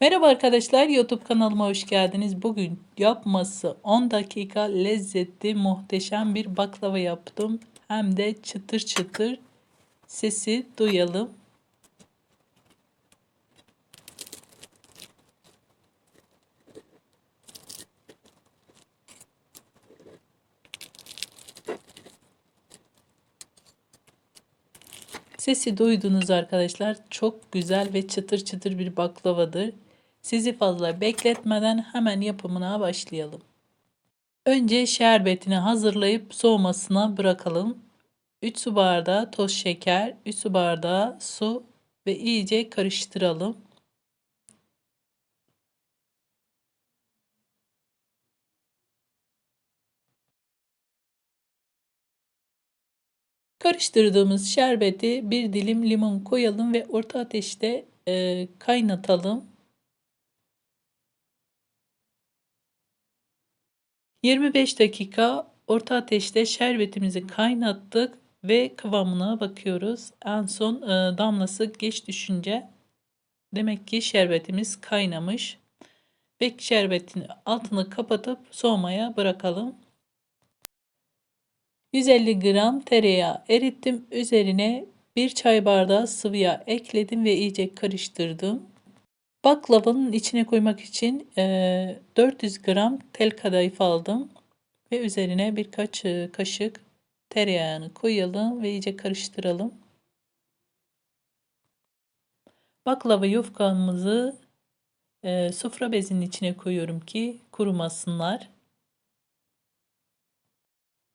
Merhaba arkadaşlar, YouTube kanalıma hoş geldiniz. Bugün yapması 10 dakika lezzetli, muhteşem bir baklava yaptım. Hem de çıtır çıtır sesi duyalım. Sesi duydunuz arkadaşlar. Çok güzel ve çıtır çıtır bir baklavadır. Sizi fazla bekletmeden hemen yapımına başlayalım. Önce şerbetini hazırlayıp soğumasına bırakalım. 3 su bardağı toz şeker, 3 su bardağı su ve iyice karıştıralım. Karıştırdığımız şerbeti bir dilim limon koyalım ve orta ateşte e, kaynatalım. 25 dakika orta ateşte şerbetimizi kaynattık ve kıvamına bakıyoruz. En son e, damlası geç düşünce demek ki şerbetimiz kaynamış. Ve şerbetin altını kapatıp soğumaya bırakalım. 150 gram tereyağı erittim. Üzerine bir çay bardağı sıvı yağ ekledim ve iyice karıştırdım. Baklavanın içine koymak için e, 400 gram tel kadayıf aldım. Ve üzerine birkaç e, kaşık tereyağını koyalım ve iyice karıştıralım. Baklava yufkamızı e, sofra bezinin içine koyuyorum ki kurumasınlar.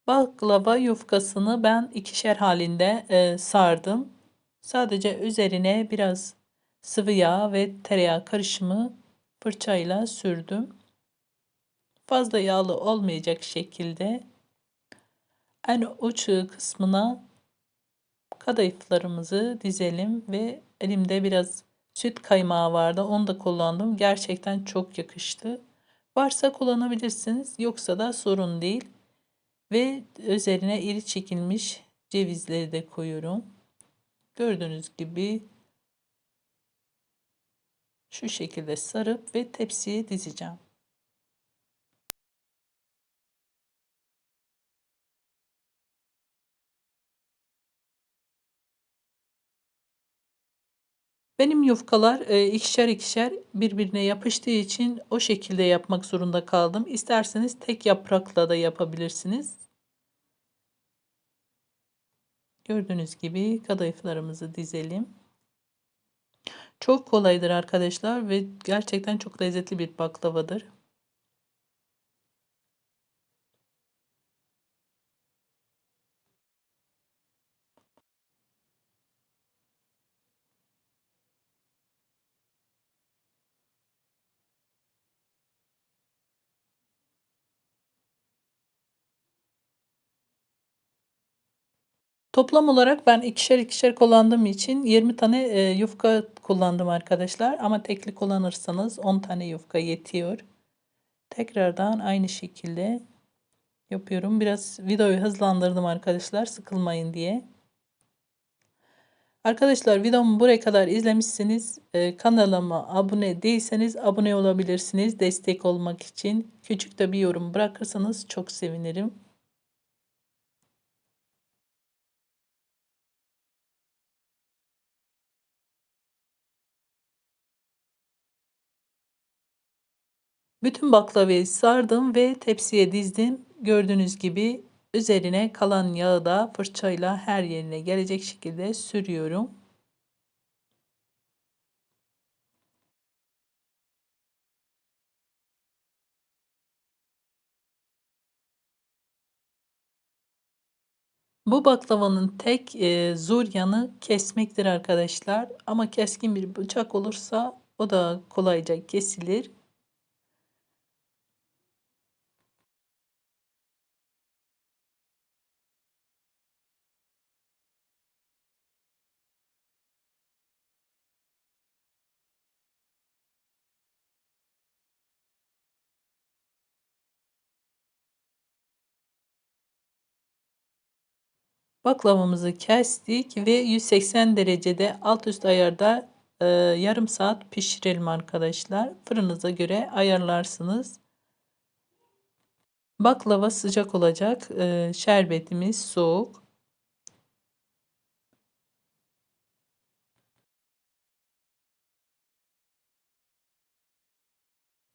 Baklava yufkasını ben ikişer halinde e, sardım. Sadece üzerine biraz sıvı yağ ve tereyağı karışımı fırçayla sürdüm. Fazla yağlı olmayacak şekilde en uç kısmına kadayıflarımızı dizelim ve elimde biraz süt kaymağı vardı. Onu da kullandım. Gerçekten çok yakıştı. Varsa kullanabilirsiniz. Yoksa da sorun değil. Ve üzerine iri çekilmiş cevizleri de koyuyorum. Gördüğünüz gibi şu şekilde sarıp ve tepsiye dizeceğim. Benim yufkalar e, ikişer ikişer birbirine yapıştığı için o şekilde yapmak zorunda kaldım. İsterseniz tek yaprakla da yapabilirsiniz. Gördüğünüz gibi kadayıflarımızı dizelim. Çok kolaydır arkadaşlar ve gerçekten çok lezzetli bir baklavadır. Toplam olarak ben ikişer ikişer kullandığım için 20 tane e, yufka kullandım arkadaşlar. Ama tekli kullanırsanız 10 tane yufka yetiyor. Tekrardan aynı şekilde yapıyorum. Biraz videoyu hızlandırdım arkadaşlar sıkılmayın diye. Arkadaşlar videomu buraya kadar izlemişsiniz. Ee, kanalıma abone değilseniz abone olabilirsiniz. Destek olmak için. Küçük de bir yorum bırakırsanız çok sevinirim. Bütün baklavayı sardım ve tepsiye dizdim. Gördüğünüz gibi üzerine kalan yağı da fırçayla her yerine gelecek şekilde sürüyorum. Bu baklavanın tek e, zor yanı kesmektir arkadaşlar. Ama keskin bir bıçak olursa o da kolayca kesilir. Baklavamızı kestik ve 180 derecede alt üst ayarda e, yarım saat pişirelim arkadaşlar. Fırınıza göre ayarlarsınız. Baklava sıcak olacak. E, şerbetimiz soğuk.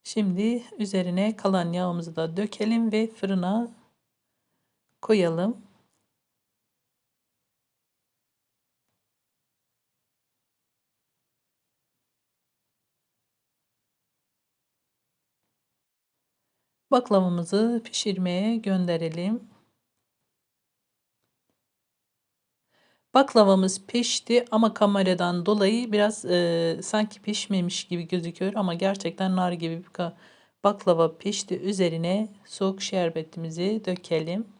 Şimdi üzerine kalan yağımızı da dökelim ve fırına koyalım. Baklavamızı pişirmeye gönderelim. Baklavamız pişti ama kameradan dolayı biraz e, sanki pişmemiş gibi gözüküyor ama gerçekten nar gibi bir baklava pişti. Üzerine soğuk şerbetimizi dökelim.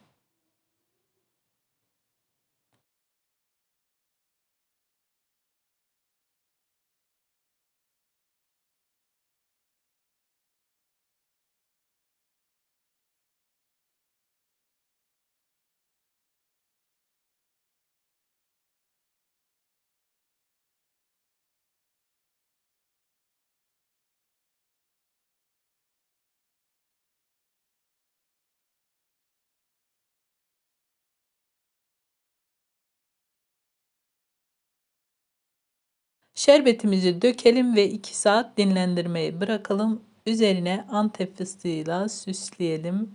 Şerbetimizi dökelim ve 2 saat dinlendirmeye bırakalım. Üzerine antep fıstığıyla süsleyelim.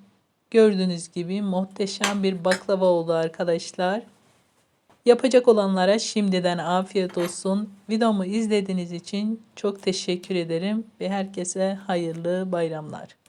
Gördüğünüz gibi muhteşem bir baklava oldu arkadaşlar. Yapacak olanlara şimdiden afiyet olsun. Videomu izlediğiniz için çok teşekkür ederim ve herkese hayırlı bayramlar.